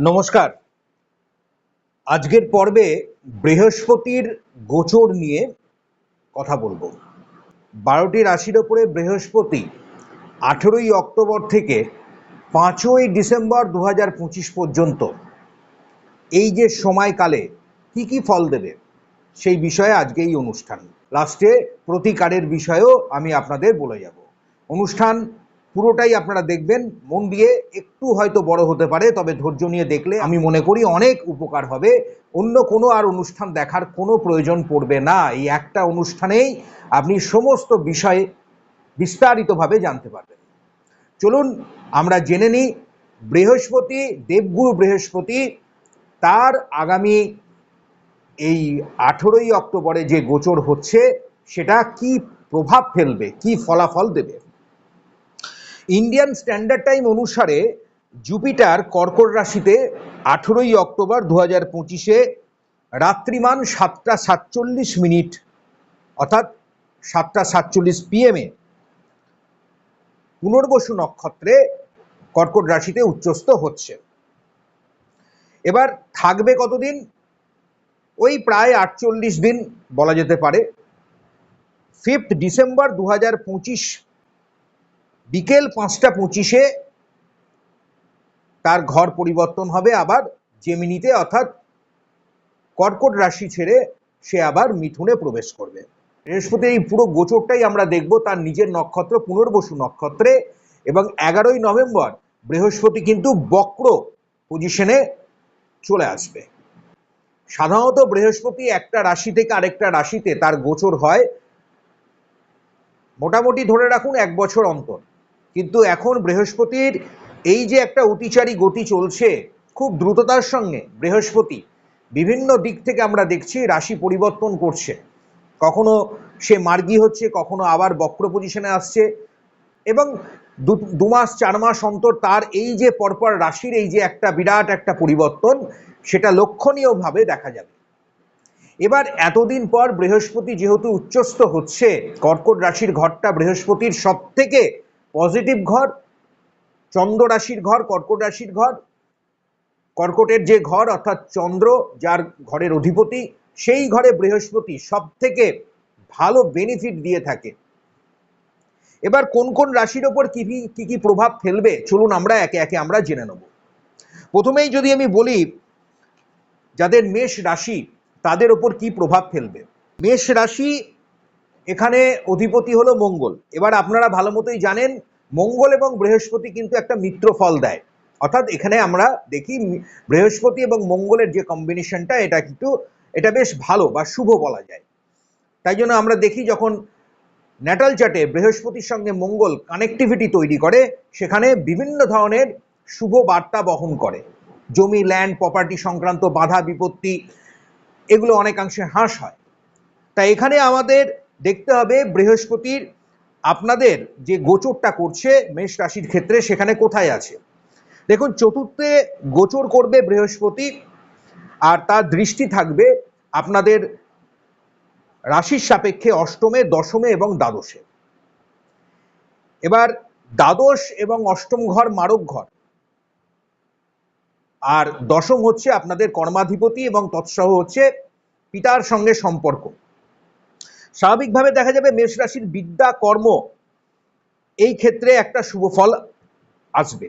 নমস্কার। আজকের পর্বে বৃহস্পতির গোচর নিয়ে কথা বলব। বারোটি রাশির ওপরে বৃহস্পতি আঠেরোই অক্টোবর থেকে পাঁচই ডিসেম্বর দু হাজার পঁচিশ পর্যন্ত এই যে সময়কালে কি কি ফল দেবে সেই বিষয়ে আজকে এই অনুষ্ঠান। লাস্টে প্রতিকারের বিষয়েও আমি আপনাদের বলে যাব। অনুষ্ঠান পুরোটাই আপনারা দেখবেন। মন দিয়ে একটু হয়তো বড় হতে পারে, তবে ধৈর্য নিয়ে দেখলে আমি মনে করি অনেক উপকার হবে। অন্য কোনো আর অনুষ্ঠান দেখার কোনো প্রয়োজন পড়বে না। এই একটা অনুষ্ঠানেই আপনি সমস্ত বিষয়ে বিস্তারিতভাবে জানতে পারবেন। চলুন, আমরা জেনে নিই, বৃহস্পতি, দেবগুরু বৃহস্পতি তার আগামী এই আঠেরোই অক্টোবরে যে গোচর হচ্ছে, সেটা কি প্রভাব ফেলবে, কি ফলাফল দেবে? ইন্ডিয়ান স্ট্যান্ডার্ড টাইম অনুসারে জুপিটার কর্কট রাশিতে আঠেরোই অক্টোবর দু হাজার পঁচিশে রাত্রিমান সাতটা সাতচল্লিশ মিনিট, অর্থাৎ সাতটা সাতচল্লিশ পিএমে পুনর্বসু নক্ষত্রে কর্কট রাশিতে উচ্চস্থ হচ্ছে। এবার থাকবে কতদিন? ওই প্রায় আটচল্লিশ দিন বলা যেতে পারে। ফিফথ ডিসেম্বর দু হাজার পঁচিশ বিকেল পাঁচটা পঁচিশে তার ঘর পরিবর্তন হবে, আবার জেমিনিতে, অর্থাৎ কর্কট রাশি ছেড়ে সে আবার মিথুনে প্রবেশ করবে। বৃহস্পতি এই পুরো গোচরটাই আমরা দেখব তার নিজের নক্ষত্র, পুনর্বসু নক্ষত্রে, এবং এগারোই নভেম্বর বৃহস্পতি কিন্তু বক্র পজিশনে চলে আসবে। সাধারণত বৃহস্পতি একটা রাশি থেকে আরেকটা রাশিতে তার গোচর হয়। মোটামুটি ধরে রাখুন এক বছর অন্তর। কিন্তু এখন বৃহস্পতির এই যে একটা অতিচারী গতি চলছে, খুব দ্রুততার সঙ্গে বৃহস্পতি বিভিন্ন দিক থেকে আমরা দেখছি রাশি পরিবর্তন করছে। কখনো সে মার্গী হচ্ছে, কখনো আবার বক্র পজিশনে আসছে এবং দু মাস, চার মাস অন্তর তার এই যে পরপর রাশির এই যে একটা বিরাট একটা পরিবর্তন, সেটা লক্ষণীয়ভাবে দেখা যাবে। এবার এতদিন পর বৃহস্পতি যেহেতু উচ্চস্থ হচ্ছে, কর্কট রাশির ঘরটা বৃহস্পতির সব থেকে পজিটিভ ঘর, চন্দ্র রাশির ঘর, কর্কট রাশির ঘর, কর্কটের যে ঘর অর্থাৎ চন্দ্র, যার ঘরের অধিপতি, সেই ঘরে বৃহস্পতি সব থেকে ভালো বেনিফিট দিয়ে থাকে। এবার কোন কোন রাশির ওপর কি কি কি প্রভাব ফেলবে? চলুন আমরা একে একে আমরা জেনে নেব। প্রথমেই যদি আমি বলি, যাদের মেষ রাশি, তাদের ওপর কি প্রভাব ফেলবে? মেষ রাশি এখানে অধিপতি হলো মঙ্গল। এবার আপনারা ভালো মতোই জানেন, মঙ্গল এবং বৃহস্পতি কিন্তু একটা মিত্র ফল দেয়। অর্থাৎ এখানে আমরা দেখি বৃহস্পতি এবং মঙ্গলের যে কম্বিনেশনটা এটা কিন্তু, এটা বেশ ভালো বা শুভ বলা যায়। তাই জন্য আমরা দেখি যখন ন্যাটাল চার্টে বৃহস্পতির সঙ্গে মঙ্গল কানেক্টিভিটি তৈরি করে, সেখানে বিভিন্ন ধরনের শুভ বার্তা বহন করে। জমি ল্যান্ড প্রপার্টি সংক্রান্ত বাধা, বিপত্তি, এগুলো অনেকাংশে হ্রাস হয়। তাই এখানে আমাদের দেখতে হবে বৃহস্পতির আপনাদের যে গোচরটা করছে মেষ রাশির ক্ষেত্রে সেখানে কোথায় আছে। দেখুন, চতুর্থে গোচর করবে বৃহস্পতি আর তার দৃষ্টি থাকবে আপনাদের রাশির সাপেক্ষে অষ্টমে, দশমে এবং দ্বাদশে। এবার দ্বাদশ এবং অষ্টম ঘর মারক ঘর। আর দশম হচ্ছে আপনাদের কর্মাধিপতি এবং তৎসহ হচ্ছে পিতার সঙ্গে সম্পর্ক। স্বাভাবিকভাবে দেখা যাবে মেষ রাশির বিদ্যা কর্ম এই ক্ষেত্রে একটা শুভ ফল আসবে।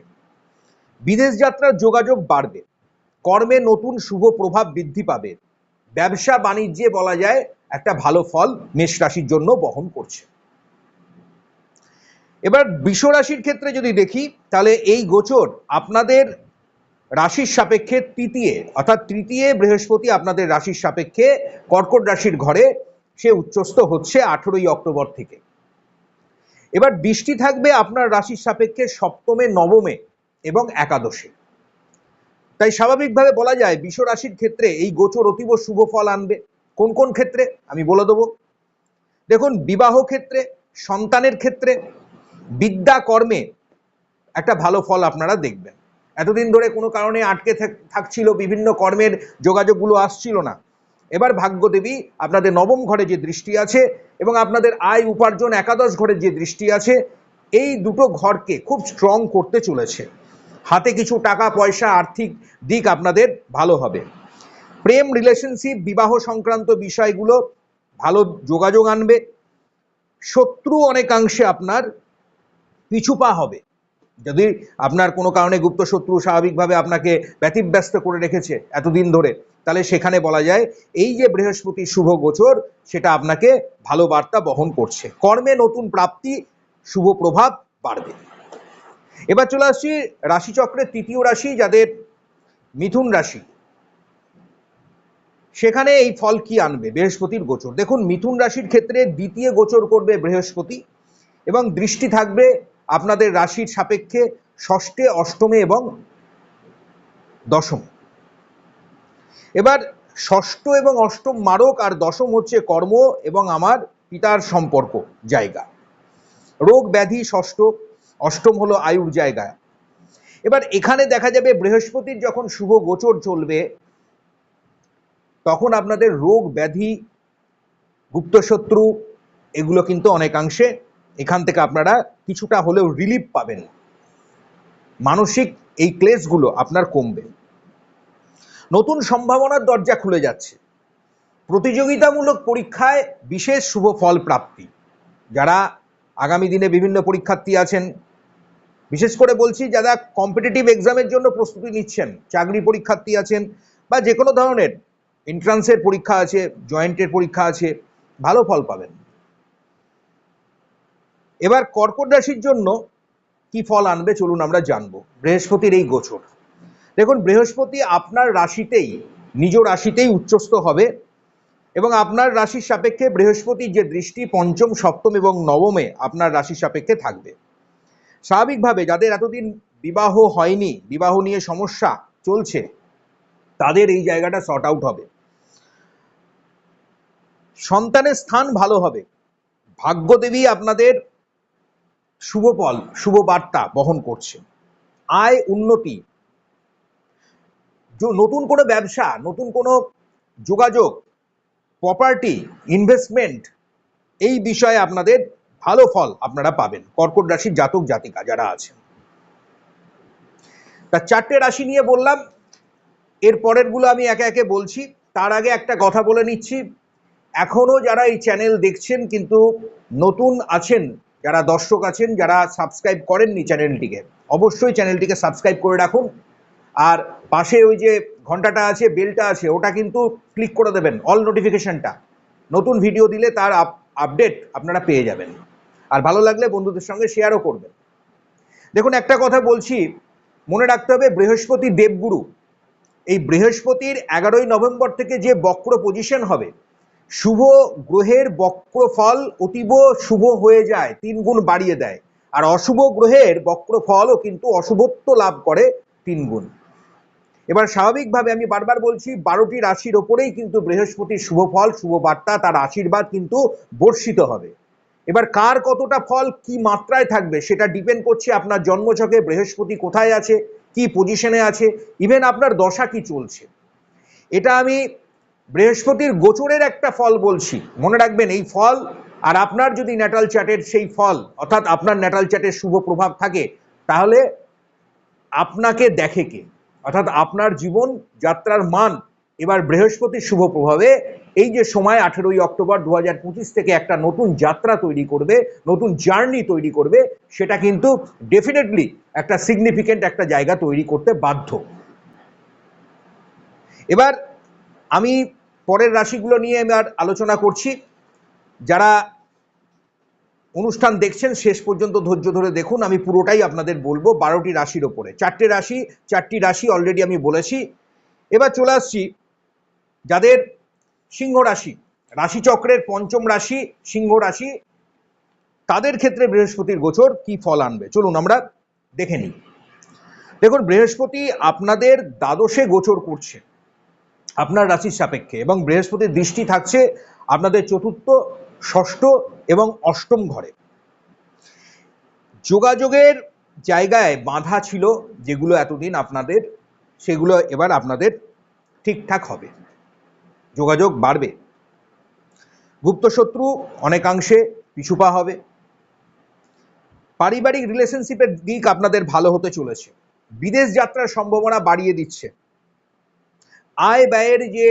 বিদেশ যাত্রার যোগাযোগ বাড়বে। কর্মে নতুন শুভ প্রভাব বৃদ্ধি পাবে। ব্যবসা বাণিজ্যে বলা যায় একটা ভালো ফল মেষ রাশির জন্য বহন করছে। এবার বৃষ রাশির ক্ষেত্রে যদি দেখি, তাহলে এই গোচর আপনাদের রাশির সাপেক্ষে তৃতীয়, অর্থাৎ তৃতীয় বৃহস্পতি আপনাদের রাশির সাপেক্ষে কর্কট রাশির ঘরে সে উচ্চস্থ হচ্ছে আঠেরোই অক্টোবর থেকে। এবার বৃষ্টি থাকবে আপনার রাশির সাপেক্ষে সপ্তমে, নবমে এবং একাদশে। তাই স্বাভাবিকভাবে বলা যায়, বিষ রাশির ক্ষেত্রে এই গোচর অতীব শুভ ফল আনবে। কোন কোন ক্ষেত্রে? আমি বলে দেবো। দেখুন, বিবাহ ক্ষেত্রে, সন্তানের ক্ষেত্রে, বিদ্যা কর্মে একটা ভালো ফল আপনারা দেখবেন। এতদিন ধরে কোনো কারণে আটকে থাক- থাকছিল, বিভিন্ন কর্মের যোগাযোগগুলো আসছিল না। এবার ভাগ্যদেবী, আপনাদের নবম ঘরে যে দৃষ্টি আছে এবং আপনাদের আয় উপার্জন একাদশ ঘরের যে দৃষ্টি আছে, এই দুটো ঘরকে খুব স্ট্রং করতে চলেছে। হাতে কিছু টাকা, পয়সা, আর্থিক দিক আপনাদের ভালো হবে। প্রেম রিলেশনশিপ বিবাহ সংক্রান্ত বিষয়গুলো ভালো যোগাযোগ আনবে। শত্রু অনেকাংশে আপনার পিছুপা হবে। যদি আপনার কোনো কারণে গুপ্ত শত্রু স্বাভাবিকভাবে আপনাকে ব্যতিব্যস্ত করে রেখেছে এতদিন ধরে তাহলে সেখানে বলা যায়, এই যে বৃহস্পতি শুভ গোচর, সেটা আপনাকে ভালো বার্তা বহন করছে। কর্মে নতুন প্রাপ্তি, শুভ প্রভাব বাড়বে। এবার চলে আসছি রাশিচক্রের তৃতীয় রাশি, যাদের মিথুন রাশি। সেখানে এই ফল কি আনবে? বৃহস্পতির গোচর। দেখুন, মিথুন রাশির ক্ষেত্রে দ্বিতীয় গোচর করবে বৃহস্পতি এবং দৃষ্টি থাকবে আপনাদের রাশির সাপেক্ষে ষষ্ঠে, অষ্টমে এবং দশম। এবার ষষ্ঠ এবং অষ্টম মারক আর দশম হচ্ছে কর্ম এবং আমার পিতার সম্পর্ক জায়গা। রোগ ব্যাধি ষষ্ঠ, অষ্টম হলো আয়ুর জায়গা। এবার এখানে দেখা যাবে বৃহস্পতির যখন শুভ গোচর চলবে, তখন আপনাদের রোগ ব্যাধি, গুপ্তশত্রু এগুলো কিন্তু অনেকাংশে এখান থেকে আপনারা কিছুটা হলেও রিলিফ পাবেন। মানসিক এই ক্লেশগুলো আপনার কমবে। নতুন সম্ভাবনার দরজা খুলে যাচ্ছে। প্রতিযোগিতামূলক পরীক্ষায় বিশেষ শুভ ফল প্রাপ্তি। যারা আগামী দিনে বিভিন্ন পরীক্ষার্থী আছেন, বিশেষ করে বলছি যারা কম্পিটিটিভ এক্সামের জন্য প্রস্তুতি নিচ্ছেন, চাকরি পরীক্ষার্থী আছেন বা যে কোনো ধরনের এন্ট্রান্সের পরীক্ষা আছে জয়েন্টের পরীক্ষা আছে, ভালো ফল পাবেন। এবার কর্কট রাশির জন্য কি ফল আনবে চলুন আমরা জানব। বৃহস্পতির এই গোচর। দেখুন, বৃহস্পতি আপনার রাশিতেই, নিজ রাশিতেই উচ্চস্থ হবে এবং আপনার রাশির সাপেক্ষে বৃহস্পতির যে দৃষ্টি পঞ্চম, সপ্তম এবং নবমে আপনার রাশির সাপেক্ষে থাকবে। স্বাভাবিকভাবে যাদের এতদিন বিবাহ হয়নি, বিবাহ নিয়ে সমস্যা চলছে, তাদের এই জায়গাটা শর্ট আউট হবে। সন্তানের স্থান ভালো হবে। ভাগ্যদেবী আপনাদের শুভ ফল, শুভ বার্তা বহন করছে। আয় উন্নতি নতুন কোনো ব্যবসা, নতুন কোনো যোগাযোগ প্রপার্টি ইনভেস্টমেন্ট এই বিষয়ে আপনাদের ভালো ফল আপনারা পাবেন। কর্কট রাশির জাতক, জাতিকা যারা আছেন। তা চারটে রাশি নিয়ে বললাম, এর পরেরগুলো আমি একে একে বলছি। তার আগে একটা কথা বলে নিচ্ছি। এখনও যারা এই চ্যানেল দেখছেন কিন্তু নতুন আছেন, যারা দর্শক আছেন, যারা সাবস্ক্রাইব করেননি চ্যানেলটিকে অবশ্যই চ্যানেলটিকে সাবস্ক্রাইব করে রাখুন। আর পাশে ওই যে ঘন্টাটা আছে, বেলটা আছে, ওটা কিন্তু ক্লিক করে দেবেন অল নোটিফিকেশনটা নতুন ভিডিও দিলে তার আপডেট আপনারা পেয়ে যাবেন। আর ভালো লাগলে বন্ধুদের সঙ্গে শেয়ারও করবেন। দেখুন, একটা কথা বলছি, মনে রাখতে হবে, বৃহস্পতি দেবগুরু। এই বৃহস্পতির এগারোই নভেম্বর থেকে যে বক্র পজিশন হবে, শুভ গ্রহের বক্র ফল অতীব শুভ হয়ে যায়, তিন গুণ বাড়িয়ে দেয়। আর অশুভ গ্রহের বক্র ফলও কিন্তু অশুভত্ব লাভ করে, তিন গুণ। এবার স্বাভাবিকভাবে আমি বারবার বলছি, বারোটি রাশির ওপরেই কিন্তু বৃহস্পতির শুভ ফল, শুভ বার্তা, তার আশীর্বাদ কিন্তু বর্ষিত হবে। এবার কার কতটা ফল, কি মাত্রায় থাকবে, সেটা ডিপেন্ড করছে আপনার জন্মছকে, বৃহস্পতি কোথায় আছে, কি পজিশনে আছে ইভেন আপনার দশা কি চলছে। এটা আমি বৃহস্পতির গোচরের একটা ফল বলছি, মনে রাখবেন এই ফল, আর আপনার যদি ন্যাটাল চ্যাটের সেই ফল, অর্থাৎ আপনার ন্যাটাল চ্যাটের শুভ প্রভাব থাকে, তাহলে আপনাকে দেখে কে? অর্থাৎ আপনার জীবন যাত্রার মান এবার বৃহস্পতির শুভ প্রভাবে এই যে সময় আঠেরোই অক্টোবর দু হাজার পঁচিশ থেকে একটা নতুন যাত্রা তৈরি করবে, নতুন জার্নি তৈরি করবে, সেটা কিন্তু ডেফিনেটলি একটা সিগনিফিকেন্ট একটা জায়গা তৈরি করতে বাধ্য। এবার আমি পরের রাশিগুলো নিয়ে এবার আলোচনা করছি। যারা অনুষ্ঠান দেখছেন, শেষ পর্যন্ত ধৈর্য ধরে দেখুন, আমি পুরোটাই আপনাদের বলব, বারোটি রাশির ওপরে। চারটে রাশি, চারটি রাশি অলরেডি আমি বলেছি। এবার চলে আসছি যাদের সিংহ রাশি, রাশিচক্রের পঞ্চম রাশি, সিংহ রাশি, তাদের ক্ষেত্রে বৃহস্পতির গোচর কি ফল আনবে? চলুন আমরা দেখে নিই। দেখুন, বৃহস্পতি আপনাদের দ্বাদশে গোচর করছে, আপনার রাশির সাপেক্ষে এবং বৃহস্পতির দৃষ্টি থাকছে আপনাদের চতুর্থ ষষ্ঠ এবং অষ্টম ঘরে। যোগাযোগের জায়গায় বাধা ছিল যেগুলো এতদিন আপনাদের, সেগুলো এবার আপনাদের ঠিকঠাক হবে। যোগাযোগ বাড়বে। গুপ্তশত্রু অনেকাংশে পিছুপা হবে। পারিবারিক রিলেশনশিপের দিক আপনাদের ভালো হতে চলেছে। বিদেশ যাত্রার সম্ভাবনা বাড়িয়ে দিচ্ছে। আয় ব্যয়ের যে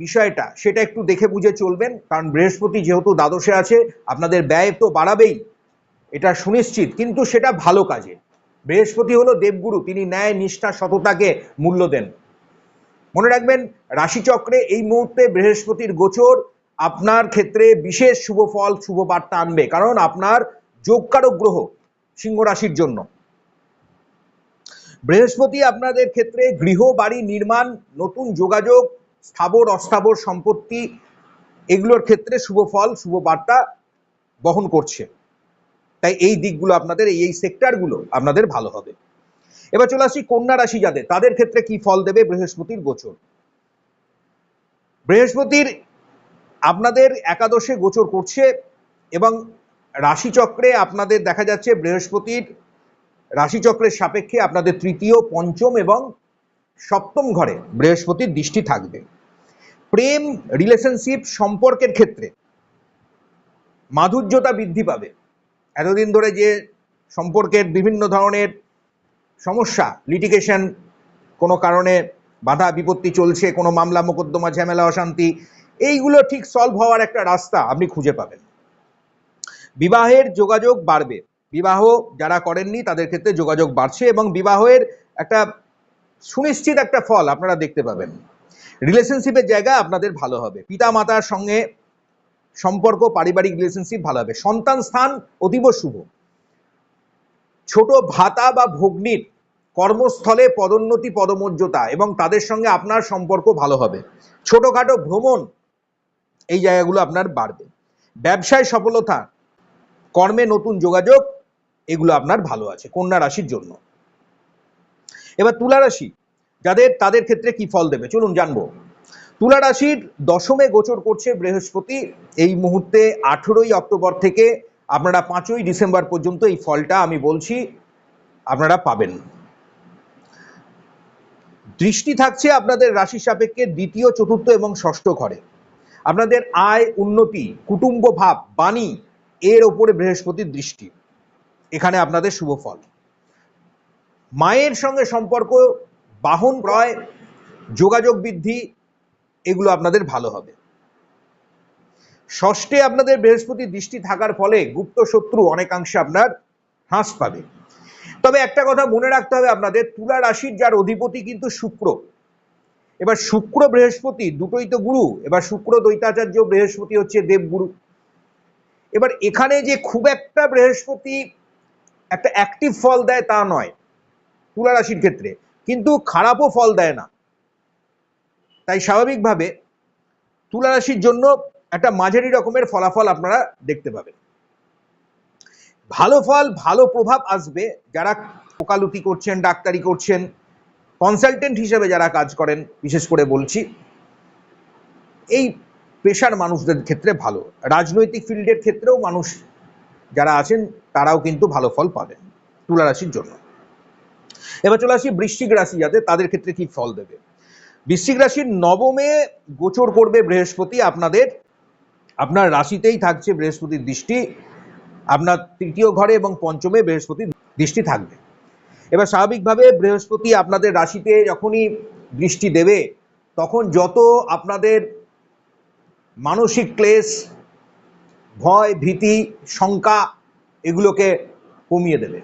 বিষয়টা, সেটা একটু দেখে বুঝে চলবেন, কারণ বৃহস্পতি যেহেতু দ্বাদশে আছে, আপনাদের ব্যয় তো বাড়াবেই, এটা সুনিশ্চিত, কিন্তু সেটা ভালো কাজে। বৃহস্পতি হলো দেবগুরু, তিনি ন্যায়, নিষ্ঠা, সততাকে মূল্য দেন। মনে রাখবেন, রাশিচক্রে এই মুহূর্তে বৃহস্পতির গোচর আপনার ক্ষেত্রে বিশেষ শুভ ফল, শুভ বার্তা আনবে, কারণ আপনার যোগকারক গ্রহ সিংহ রাশির জন্য। বৃহস্পতি আপনাদের ক্ষেত্রে গৃহ, বাড়ি, নির্মাণ, নতুন যোগাযোগ স্থাবর, অস্থাবর সম্পত্তি, এগুলোর ক্ষেত্রে শুভ ফল, শুভ বার্তা বহন করছে। তাই এই দিকগুলো আপনাদের, এই এই সেক্টরগুলো আপনাদের ভালো হবে। এবার চলে আসি কন্যা রাশি যাদের তাদের ক্ষেত্রে কি ফল দেবে? বৃহস্পতির গোচর। বৃহস্পতির আপনাদের একাদশে গোচর করছে এবং রাশিচক্রে আপনাদের দেখা যাচ্ছে বৃহস্পতির রাশিচক্রের সাপেক্ষে আপনাদের তৃতীয়, পঞ্চম এবং সপ্তম ঘরে বৃহস্পতির দৃষ্টি থাকবে। প্রেম রিলেশনশিপ সম্পর্কের ক্ষেত্রে মাধুর্যতা বৃদ্ধি পাবে। এতদিন ধরে যে সম্পর্কের বিভিন্ন ধরনের সমস্যা লিটিগেশন কোনো কারণে বাধা বিপত্তি চলছে, কোনো মামলা, মোকদ্দমা, ঝামেলা, অশান্তি, এইগুলো ঠিক সলভ হওয়ার একটা রাস্তা আপনি খুঁজে পাবেন। বিবাহের যোগাযোগ বাড়বে। বিবাহ যারা করেননি তাদের ক্ষেত্রে যোগাযোগ বাড়ছে এবং বিবাহের একটা সুনিশ্চিত একটা ফল আপনারা দেখতে পাবেন। রিলেশনশিপের জায়গা আপনাদের ভালো হবে। পিতা মাতার সঙ্গে সম্পর্ক, পারিবারিক রিলেশনশিপ ভালো হবে। সন্তান স্থান অতীব শুভ। ছোট ভাতা বা ভগ্নির কর্মস্থলে পদোন্নতি, পদমর্যাদা এবং তাদের সঙ্গে আপনার সম্পর্ক ভালো হবে। ছোটখাটো ভ্রমণ এই জায়গাগুলো আপনার বাড়বে। ব্যবসায় সফলতা, কর্মে নতুন যোগাযোগ, এগুলো আপনার ভালো আছে, কন্যা রাশির জন্য। এবার তুলা রাশি, যাদের, তাদের ক্ষেত্রে কি ফল দেবে? চলুন জানব। তুলা রাশির দশমে গোচর করছে বৃহস্পতি। এই মুহূর্তে আঠেরোই অক্টোবর থেকে আপনারা পাঁচই ডিসেম্বর পর্যন্ত এই ফলটা আমি বলছি, আপনারা পাবেন। দৃষ্টি থাকছে আপনাদের রাশি সাপেক্ষে দ্বিতীয়, চতুর্থ এবং ষষ্ঠ ঘরে। আপনাদের আয়, উন্নতি, কুটুম্ব ভাব, বাণী, এর ওপরে বৃহস্পতির দৃষ্টি। এখানে আপনাদের শুভ ফল। মায়ের সঙ্গে সম্পর্ক, বাহন ক্রয়, যোগাযোগ বৃদ্ধি, এগুলো আপনাদের ভালো হবে। ষষ্ঠে আপনাদের বৃহস্পতির দৃষ্টি থাকার ফলে গুপ্ত শত্রু অনেকাংশে আপনার হ্রাস পাবে। তবে একটা কথা মনে রাখতে হবে আপনাদের, তুলা রাশির যার অধিপতি কিন্তু শুক্র। এবার শুক্র বৃহস্পতি দুটোই তো গুরু, এবার শুক্র দ্বৈতাচার্য বৃহস্পতি হচ্ছে দেবগুরু। এবার এখানে যে খুব একটা বৃহস্পতি একটা অ্যাক্টিভ ফল দেয় তা নয় তুলা রাশির ক্ষেত্রে। কিন্তু খারাপও ফল দেয় না। তাই স্বাভাবিকভাবে তুলা রাশির জন্য একটা মাঝারি রকমের ফলাফল আপনারা দেখতে পাবেন। ভালো ফল, ভালো প্রভাব আসবে যারা ওকালতি করছেন, ডাক্তারি করছেন কনসালটেন্ট হিসেবে যারা কাজ করেন, বিশেষ করে বলছি, এই পেশার মানুষদের ক্ষেত্রে ভালো। রাজনৈতিক ফিল্ডের ক্ষেত্রেও মানুষ যারা আছেন, তারাও কিন্তু ভালো ফল পাবেন তুলা রাশির জন্য। এবার চলে আসি বৃশ্চিক রাশি, যাতে তাদের ক্ষেত্রে কি ফল দেবে। বৃশ্চিক রাশির নবমে গোচর করবে বৃহস্পতি, আপনাদের, আপনার রাশিতেই থাকছে বৃহস্পতির দৃষ্টি, আপনার তৃতীয় ঘরে এবং পঞ্চমে বৃহস্পতির দৃষ্টি থাকবে। এবার স্বাভাবিকভাবে বৃহস্পতি আপনাদের রাশিতে যখনই দৃষ্টি দেবে, তখন যত আপনাদের মানসিক ক্লেশ, ভয়, ভীতি, শঙ্কা, এগুলোকে কমিয়ে দেবে।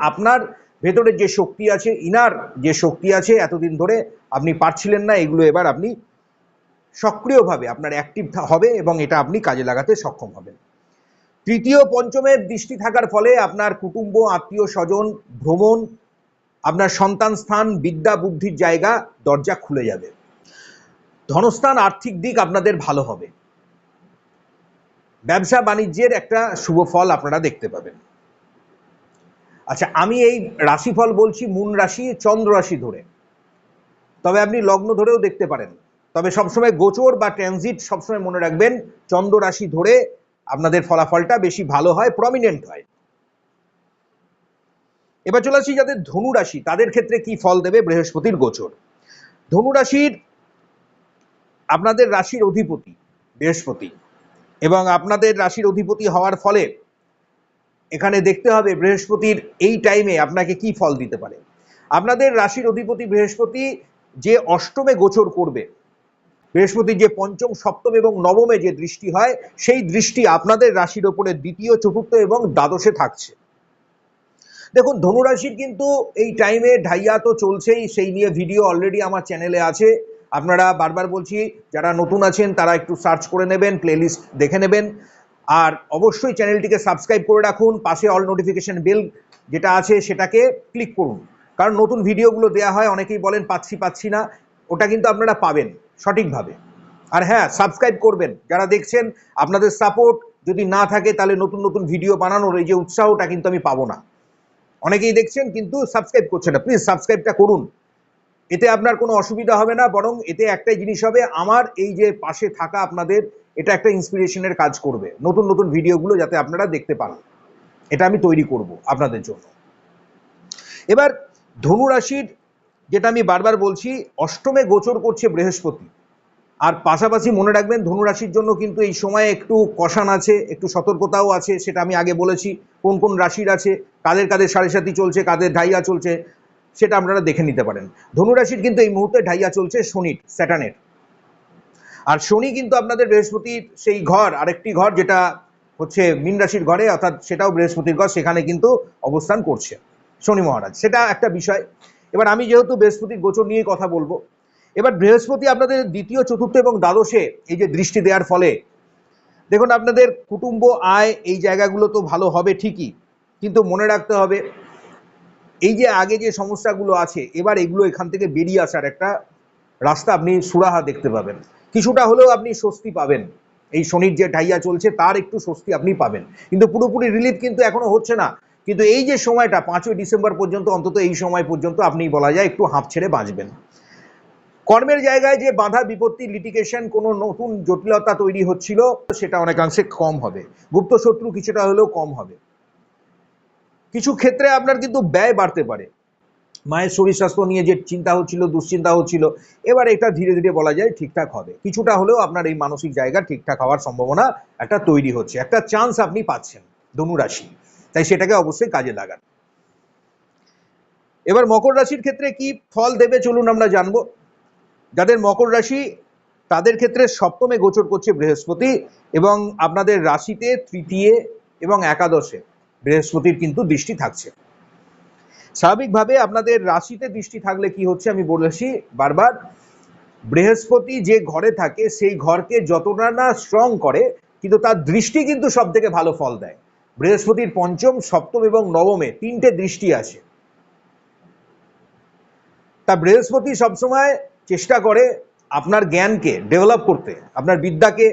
আপনার ভেতরে যে শক্তি আছে, ইনার যে শক্তি আছে, এতদিন ধরে আপনি পারছিলেন না, এগুলো এবার আপনি সক্রিয়ভাবে আপনার অ্যাক্টিভ হবে এবং এটা আপনি কাজে লাগাতে সক্ষম হবেন। তৃতীয় পঞ্চমের দৃষ্টি থাকার ফলে আপনার কুটুম্ব, আত্মীয় স্বজন, ভ্রমণ, আপনার সন্তান স্থান, বিদ্যা, বুদ্ধির জায়গা, দরজা খুলে যাবে। ধনস্থান, আর্থিক দিক আপনাদের ভালো হবে। ব্যবসা, বাণিজ্যের একটা শুভ ফল আপনারা দেখতে পাবেন। আচ্ছা আমি এই রাশিফল বলছি মূন রাশি, চন্দ্র রাশি ধরে। তবে আপনি লগ্ন ধরেও দেখতে পারেন। তবে সবসময় গোচর বা ট্রানজিট সবসময় মনে রাখবেন, চন্দ্র রাশি ধরে আপনাদের ফলাফলটা বেশি ভালো হয় প্রমিনেন্ট হয়। এবার চলে আসি যাদের ধনুরাশি তাদের ক্ষেত্রে কি ফল দেবে? বৃহস্পতির গোচর। ধনুরাশির আপনাদের রাশির অধিপতি, বৃহস্পতি। এবং আপনাদের রাশির অধিপতি হওয়ার ফলে এখানে দেখতে হবে বৃহস্পতির এই টাইমে আপনাকে কি ফল দিতে পারে। আপনাদের রাশির অধিপতি বৃহস্পতি যে অষ্টমে গোচর করবে বৃহস্পতির যে পঞ্চম, সপ্তম এবং নবমে যে দৃষ্টি হয়, সেই দৃষ্টি আপনাদের রাশির ওপরে দ্বিতীয়, চতুর্থ এবং দ্বাদশে থাকছে। দেখুন, ধনুরাশির কিন্তু এই টাইমে ঢাইয়া তো চলছেই, সেই নিয়ে ভিডিও অলরেডি আমার চ্যানেলে আছে। আপনারা বারবার বলছি, যারা নতুন আছেন, তারা একটু সার্চ করে নেবেন প্লেলিস্ট দেখে নেবেন। আর অবশ্যই চ্যানেলটিকে সাবস্ক্রাইব করে রাখুন, পাশে অল নোটিফিকেশন বেল যেটা আছে সেটাকে ক্লিক করুন। কারণ নতুন ভিডিওগুলো দেওয়া হয়, অনেকেই বলেন, পাচ্ছি পাচ্ছি না। ওটা কিন্তু আপনারা পাবেন সঠিকভাবে। আর হ্যাঁ সাবস্ক্রাইব করবেন। যারা দেখছেন, আপনাদের সাপোর্ট যদি না থাকে, তাহলে নতুন নতুন ভিডিও বানানোর এই যে উৎসাহটা কিন্তু আমি পাবো না। অনেকেই দেখছেন, কিন্তু সাবস্ক্রাইব করছেন না। প্লিজ সাবস্ক্রাইবটা করুন। এতে আপনার কোনো অসুবিধা হবে না, বরং এতে একটাই জিনিস হবে, আমার এই যে পাশে থাকা আপনাদের এটা একটা ইন্সপিরেশনের কাজ করবে। নতুন নতুন ভিডিওগুলো যাতে আপনারা দেখতে পান। এটা আমি তৈরি করব আপনাদের জন্য। এবার ধনু রাশির, যেটা আমি বারবার বলছি, অষ্টমে গোচর করছে বৃহস্পতি। আর পাশাপাশি মনে রাখবেন, ধনু রাশির জন্য কিন্তু এই সময়ে একটু কষান আছে, একটু সতর্কতাও আছে, সেটা আমি আগে বলেছি, কোন কোন রাশির আছে, কাদের কাদের সাড়ে সাথী চলছে, কাদের ঢাইয়া চলছে, সেটা আপনারা দেখে নিতে পারেন। ধনু রাশির কিন্তু এই মুহূর্তে ঢাইয়া চলছে শনির স্যাটানের আর শনি কিন্তু আপনাদের বৃহস্পতির সেই ঘর, আরেকটি ঘর যেটা হচ্ছে মীন রাশির ঘরে, অর্থাৎ সেটাও বৃহস্পতির ঘর, সেখানে কিন্তু অবস্থান করছে শনি মহারাজ। সেটা একটা বিষয়। এবার আমি যেহেতু বৃহস্পতির গোচর নিয়ে কথা বলব, এবার বৃহস্পতি আপনাদের দ্বিতীয়, চতুর্থ এবং দ্বাদশে এই যে দৃষ্টি দেওয়ার ফলে, দেখুন আপনাদের কুটুম্ব আয় এই জায়গাগুলো তো ভালো হবে ঠিকই, কিন্তু মনে রাখতে হবে, এই যে আগে যে সমস্যাগুলো আছে, এবার এগুলো এখান থেকে বেরিয়ে আসার একটা রাস্তা আপনি সুরাহা দেখতে পাবেন। কিছুটা হলেও আপনি স্বস্তি পাবেন। এই শনির যে ঢাইয়া চলছে, তার একটু স্বস্তি আপনি পাবেন। কিন্তু পুরোপুরি রিলিফ কিন্তু এখনও হচ্ছে না। কিন্তু এই যে সময়টা, পাঁচই ডিসেম্বর পর্যন্ত, অন্তত এই সময় পর্যন্ত আপনি বলা যায় একটু হাঁপ ছেড়ে বাঁচবেন। কর্মের জায়গায় যে বাধা, বিপত্তি লিটিগেশন কোনো নতুন জটিলতা তৈরি হচ্ছিল, সেটা অনেকাংশে কম হবে। গুপ্ত শত্রু কিছুটা হলেও কম হবে। কিছু ক্ষেত্রে আপনার কিন্তু ব্যয় বাড়তে পারে। মায়ের শরীর স্বাস্থ্য নিয়ে যে চিন্তা হচ্ছিল, দুশ্চিন্তা হচ্ছিল, এবার এটা ধীরে ধীরে বলা যায় ঠিকঠাক হবে। কিছুটা হলেও আপনার এই মানসিক জায়গা ঠিকঠাক হওয়ার সম্ভাবনা একটা তৈরি হচ্ছে। একটা চান্স আপনি পাচ্ছেন ধনুরাশি তাই সেটাকে অবশ্যই কাজে লাগান। এবার মকর রাশির ক্ষেত্রে কি ফল দেবে চলুন আমরা জানব। যাদের মকর রাশি, তাদের ক্ষেত্রে সপ্তমে গোচর করছে বৃহস্পতি এবং আপনাদের রাশিতে তৃতীয় এবং একাদশে বৃহস্পতির কিন্তু দৃষ্টি থাকছে। স্বাভাবিকভাবে আপনাদের রাশিতে দৃষ্টি থাকলে কি হচ্ছে আমি বলেছি বারবার, বৃহস্পতি যে ঘরে থাকে সেই ঘরকে যতটা না স্ট্রং করে, কিন্তু তার দৃষ্টি কিন্তু সব থেকে ভালো ফল দেয়। বৃহস্পতির পঞ্চম, সপ্তম এবং নবমে তিনটে দৃষ্টি আছে। তা বৃহস্পতি সবসময় চেষ্টা করে আপনার জ্ঞানকে ডেভেলপ করতে, আপনার বিদ্যাকে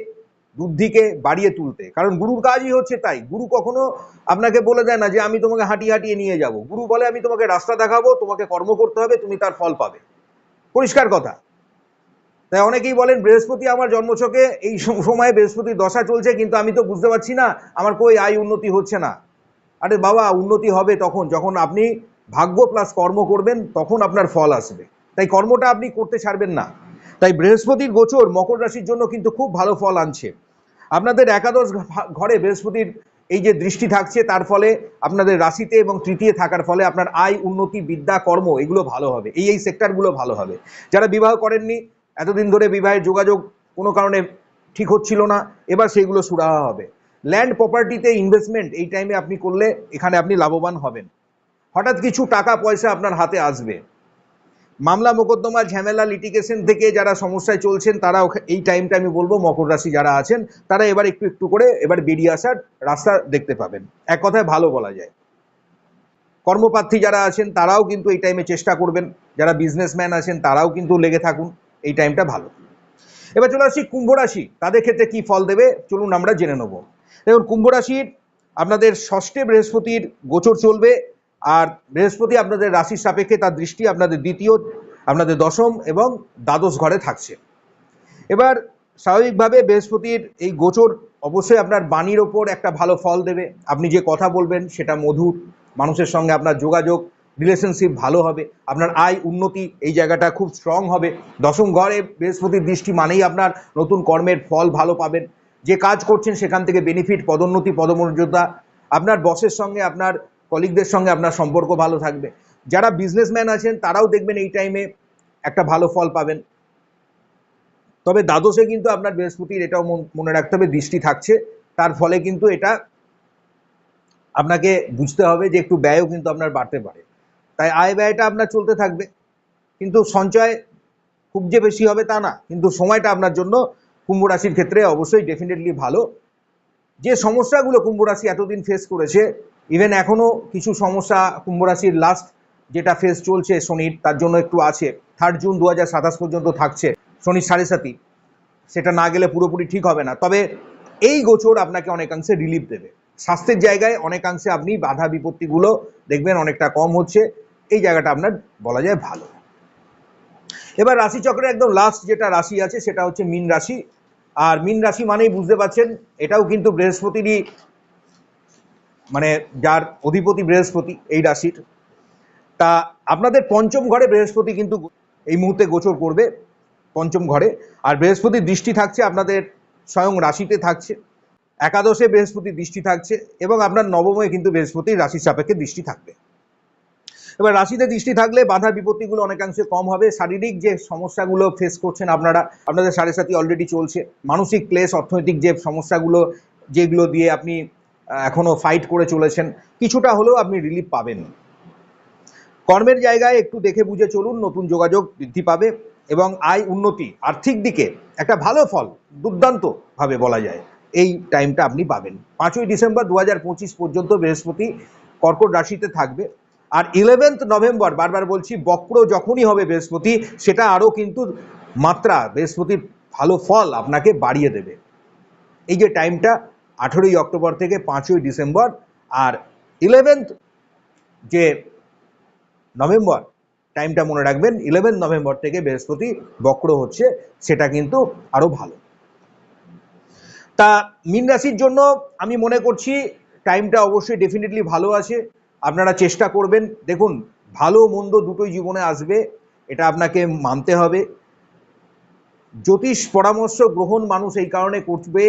বুদ্ধিকে বাড়িয়ে তুলতে। কারণ গুরুর কাজই হচ্ছে তাই। গুরু কখনো আপনাকে বলে দেয় না যে, আমি তোমাকে হাঁটিয়ে হাঁটিয়ে নিয়ে যাব। গুরু বলে, আমি তোমাকে রাস্তা দেখাবো, তোমাকে কর্ম করতে হবে, তুমি তার ফল পাবে। পরিষ্কার কথা। তাই অনেকেই বলেন, বৃহস্পতি আমার জন্মছকে, এই সময়ে বৃহস্পতির দশা চলছে, কিন্তু আমি তো বুঝতে পারছি না, আমার কই আয় উন্নতি হচ্ছে না। আরে বাবা, উন্নতি হবে তখন। যখন আপনি ভাগ্য প্লাস কর্ম করবেন, তখন আপনার ফল আসবে। তাই কর্মটা আপনি করতে ছাড়বেন না। তাই বৃহস্পতির গোচর মকর রাশির জন্য কিন্তু খুব ভালো ফল আনছে। আপনাদের একাদশ ঘরে বৃহস্পতির এই যে দৃষ্টি থাকছে, তার ফলে আপনাদের রাশিতে এবং তৃতীয় থাকার ফলে আপনার আয়, উন্নতি, বিদ্যা, কর্ম, এগুলো ভালো হবে। এই এই সেক্টরগুলো ভালো হবে। যারা বিবাহ করেননি, এতদিন ধরে বিবাহের যোগাযোগ কোনো কারণে ঠিক হচ্ছিল না, এবার সেইগুলো সুরাহা হবে। ল্যান্ড প্রপার্টিতে ইনভেস্টমেন্ট এই টাইমে আপনি করলে এখানে আপনি লাভবান হবেন। হঠাৎ কিছু টাকা পয়সা আপনার হাতে আসবে। মামলা মোকদ্দমা ঝামেলা লিটিগেশন থেকে যারা সমস্যায় চলছেন, তারা এই টাইমটা আমি বলব, মকর রাশি যারা আছেন, তারা এবার একটু একটু করে এবার বেরিয়ে আসার রাস্তা দেখতে পাবেন। এক কথায় ভালো বলা যায়। কর্মপ্রার্থী যারা আছেন, তারাও কিন্তু এই টাইমে চেষ্টা করবেন। যারা বিজনেসম্যান আছেন, তারাও কিন্তু লেগে থাকুন। এই টাইমটা ভালো। এবার চলে আসি কুম্ভ রাশি। তাদের ক্ষেত্রে কি ফল দেবে? চলুন আমরা জেনে নেব। দেখুন, কুম্ভ রাশির আপনাদের ষষ্ঠে বৃহস্পতির গোচর চলবে। আর বৃহস্পতি আপনাদের রাশির সাপেক্ষে তার দৃষ্টি আপনাদের দ্বিতীয়, আপনাদের দশম এবং দ্বাদশ ঘরে থাকছে। এবার স্বাভাবিকভাবে বৃহস্পতির এই গোচর অবশ্যই আপনার বাণীর ওপর একটা ভালো ফল দেবে। আপনি যে কথা বলবেন সেটা মধুর, মানুষের সঙ্গে আপনার যোগাযোগ রিলেশনশিপ ভালো হবে, আপনার আয় উন্নতি এই জায়গাটা খুব স্ট্রং হবে। দশম ঘরে বৃহস্পতির দৃষ্টি মানেই আপনার নতুন কর্মের ফল ভালো পাবেন। যে কাজ করছেন সেখান থেকে বেনিফিট পদোন্নতি, পদমর্যাদা, আপনার বসের সঙ্গে আপনার কলিগদের সঙ্গে আপনার সম্পর্ক ভালো থাকবে। যারা বিজনেসম্যান আছেন, তারাও দেখবেন এই টাইমে একটা ভালো ফল পাবেন। তবে দ্বাদশে কিন্তু আপনার বৃহস্পতির এটাও মন- রাখতে হবে, দৃষ্টি থাকছে। তার ফলে কিন্তু এটা আপনাকে বুঝতে হবে যে একটু ব্যয়ও কিন্তু আপনার বাড়তে পারে। তাই আয় ব্যয়টা আপনার চলতে থাকবে। কিন্তু সঞ্চয় খুব যে বেশি হবে তা না। কিন্তু সময়টা আপনার জন্য কুম্ভ রাশির ক্ষেত্রে অবশ্যই ডেফিনেটলি ভালো। যে সমস্যাগুলো কুম্ভ রাশি এতদিন ফেস করেছে ইভেন এখনও কিছু সমস্যা কুম্ভ রাশির লাস্ট যেটা ফেস চলছে শনির, তার জন্য একটু আছে। থার্ড জুন দু পর্যন্ত থাকছে শনির সাড়ে সাতি সেটা না গেলে পুরোপুরি ঠিক হবে না। তবে এই গোচর আপনাকে অনেকাংশে রিলিফ দেবে। স্বাস্থ্যের জায়গায় অনেকাংশে আপনি বাধা বিপত্তিগুলো দেখবেন অনেকটা কম হচ্ছে। এই জায়গাটা আপনার বলা যায় ভালো। এবার রাশিচক্রের একদম লাস্ট যেটা রাশি আছে, সেটা হচ্ছে মীন রাশি। আর মীন রাশি মানেই বুঝতে পারছেন, এটাও কিন্তু বৃহস্পতিরই মানে যার অধিপতি বৃহস্পতি এই রাশির, তা আপনাদের পঞ্চম ঘরে বৃহস্পতি কিন্তু এই মুহূর্তে গোচর করবে পঞ্চম ঘরে। আর বৃহস্পতির দৃষ্টি থাকছে আপনাদের স্বয়ং রাশিতে থাকছে, একাদশে বৃহস্পতির দৃষ্টি থাকছে এবং আপনার নবমে কিন্তু বৃহস্পতির রাশির সাপেক্ষে দৃষ্টি থাকবে। এবার রাশিতে দৃষ্টি থাকলে বাধা বিপত্তিগুলো অনেকাংশে কম হবে, শারীরিক যে সমস্যাগুলো ফেস করছেন আপনারা, আপনাদের সাড়ে সাথী অলরেডি চলছে, মানসিক ক্লেশ, অর্থনৈতিক যে সমস্যাগুলো, যেগুলো দিয়ে আপনি আহ, এখনও ফাইট করে চলেছেন কিছুটা হলেও আপনি রিলিফ পাবেন। কর্মের জায়গায় একটু দেখে বুঝে চলুন নতুন যোগাযোগ বৃদ্ধি পাবে এবং আয় উন্নতি আর্থিক দিকে একটা ভালো ফল দুর্দান্ত ভাবে বলা যায়। এই টাইমটা আপনি পাবেন। পাঁচই ডিসেম্বর দু হাজার পঁচিশ পর্যন্ত বৃহস্পতি কর্কট রাশিতে থাকবে। আর ইলেভেন্থ নভেম্বর বারবার বলছি বক্র যখনই হবে বৃহস্পতি সেটা আরও কিন্তু মাত্রা বৃহস্পতির ভালো ফল আপনাকে বাড়িয়ে দেবে। এই যে টাইমটা আঠেরোই অক্টোবর থেকে পাঁচই ডিসেম্বর আর ইলেভেন্থ যে নভেম্বর টাইমটা মনে রাখবেন ইলেভেন নভেম্বর থেকে বৃহস্পতি বক্র হচ্ছে, সেটা কিন্তু আরও ভালো। তা মীন রাশির জন্য আমি মনে করছি টাইমটা অবশ্যই ডেফিনেটলি ভালো আছে, আপনারা চেষ্টা করবেন। দেখুন, ভালো মন্দ দুটোই জীবনে আসবে, এটা আপনাকে মানতে হবে। জ্যোতিষ পরামর্শ গ্রহণ মানুষ এই কারণে করবে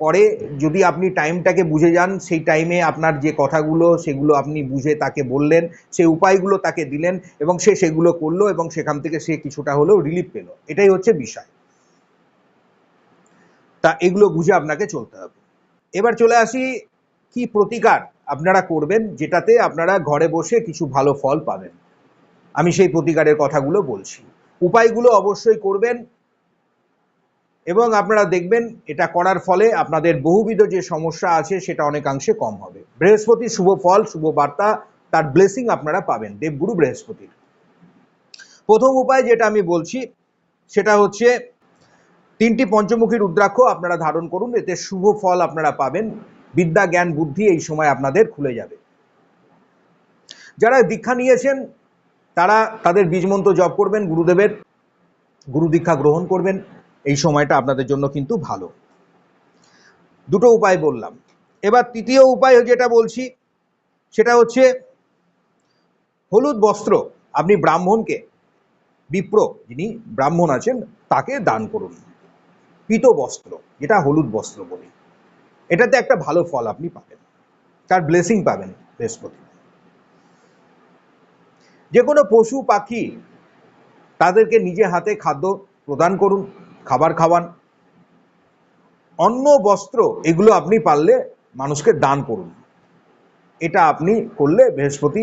পরে যদি আপনি টাইমটাকে বুঝে যান, সেই টাইমে আপনার যে কথাগুলো, সেগুলো আপনি বুঝে তাকে বললেন সেই উপায়গুলো তাকে দিলেন এবং সে সেগুলো করল এবং সেখান থেকে সে কিছুটা হলেও রিলিফ পেল। এটাই হচ্ছে বিষয়। তা এগুলো বুঝে আপনাকে চলতে হবে। এবার চলে আসি, কি প্রতিকার আপনারা করবেন যেটাতে আপনারা ঘরে বসে কিছু ভালো ফল পাবেন? আমি সেই প্রতিকারের কথাগুলো বলছি। উপায়গুলো অবশ্যই করবেন এবং আপনারা দেখবেন এটা করার ফলে আপনাদের বহুবিধ যে সমস্যা আছে সেটা অনেকাংশে কম হবে। বৃহস্পতি শুভ ফল, শুভ বার্তা, তার ব্লেসিং আপনারা পাবেন, দেবগুরু বৃহস্পতির। প্রথম উপায় যেটা আমি বলছি, সেটা হচ্ছে তিনটি পঞ্চমুখী রুদ্রাক্ষ আপনারা ধারণ করুন, এতে শুভ ফল আপনারা পাবেন, বিদ্যা, জ্ঞান, বুদ্ধি এই সময় আপনাদের খুলে যাবে। যারা দীক্ষা নিয়েছেন, তারা তাদের বীজমন্ত্র জপ করবেন, গুরুদেবের গুরু দীক্ষা গ্রহণ করবেন এই সময়টা আপনাদের জন্য কিন্তু ভালো। দুটো উপায় বললাম। এবার তৃতীয় উপায় যেটা বলছি, সেটা হচ্ছে হলুদ বস্ত্র আপনি ব্রাহ্মণকে, বিপ্র যিনি ব্রাহ্মণ আছেন, তাকে দান করুন। পিত বস্ত্র, যেটা হলুদ বস্ত্র বলি। এটাতে একটা ভালো ফল আপনি পাবেন। তার ব্লেসিং পাবেন বৃহস্পতি। যে কোনো পশু পাখি তাদেরকে নিজে হাতে খাদ্য প্রদান করুন। খাবার খাওয়ান। অন্ন, বস্ত্র, এগুলো আপনি পারলে মানুষকে দান করুন। এটা আপনি করলে বৃহস্পতি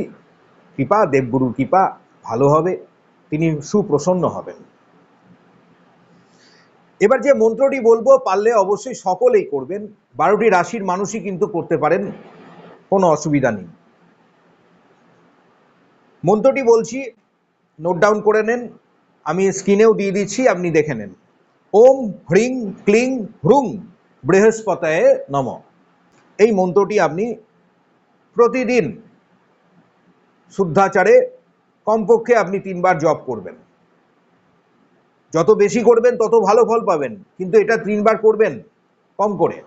কৃপা, দেবগুরুর কৃপা ভালো হবে, তিনি সুপ্রসন্ন হবেন। এবার যে মন্ত্রটি বলব, পারলে অবশ্যই সকলেই করবেন। বারোটি রাশির মানুষই কিন্তু করতে পারেন, কোনো অসুবিধা নেই। মন্ত্রটি বলছি, নোট ডাউন করে নেন, আমি স্ক্রিনেও দিয়ে দিচ্ছি, আপনি দেখে নেন। ওম হ্রিং ক্লিং হ্রুং বৃহস্পতায় নম। এই মন্ত্রটি আপনি প্রতিদিন শুদ্ধাচারে কমপক্ষে আপনি তিনবার জপ করবেন। যত বেশি করবেন, তত ভালো ফল পাবেন। কিন্তু এটা তিনবার করবেন কম করে।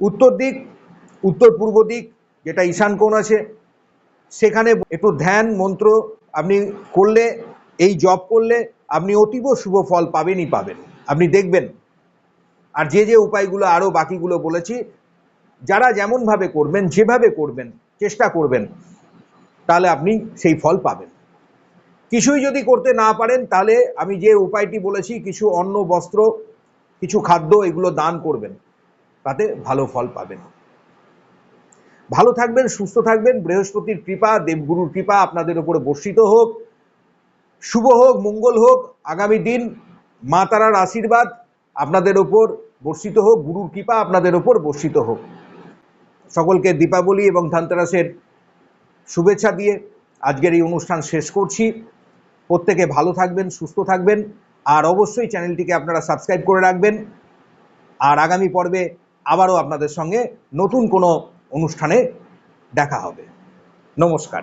উত্তর দিক, উত্তর পূর্ব দিক, যেটা ঈশান কোণ আছে, সেখানে একটু ধ্যান মন্ত্র আপনি করলে এই জব করলে আপনি অতীব শুভ ফল পাবেনই পাবেন। আপনি দেখবেন। আর যে যে উপায়গুলো আরও বাকিগুলো বলেছি, যারা যেমনভাবে করবেন, যেভাবে করবেন, চেষ্টা করবেন, তাহলে আপনি সেই ফল পাবেন। কিছুই যদি করতে না পারেন, তাহলে আমি যে উপায়টি বলেছি, কিছু অন্ন, বস্ত্র, কিছু খাদ্য, এগুলো দান করবেন। তাতে ভালো ফল পাবেন। ভালো থাকবেন, সুস্থ থাকবেন, বৃহস্পতির কৃপা, দেবগুরুর কৃপা আপনাদের উপরে বর্ষিত হোক। শুভ হোক, মঙ্গল হোক, আগামী দিন মা তারার আশীর্বাদ আপনাদের ওপর বর্ষিত হোক, গুরুর কৃপা আপনাদের ওপর বর্ষিত হোক। সকলকে দীপাবলি এবং ধানতেরাসের শুভেচ্ছা দিয়ে আজকের এই অনুষ্ঠান শেষ করছি। প্রত্যেকে ভালো থাকবেন, সুস্থ থাকবেন, আর অবশ্যই চ্যানেলটিকে আপনারা সাবস্ক্রাইব করে রাখবেন। আর আগামী পর্বে আবারও আপনাদের সঙ্গে নতুন কোনো অনুষ্ঠানে দেখা হবে। নমস্কার।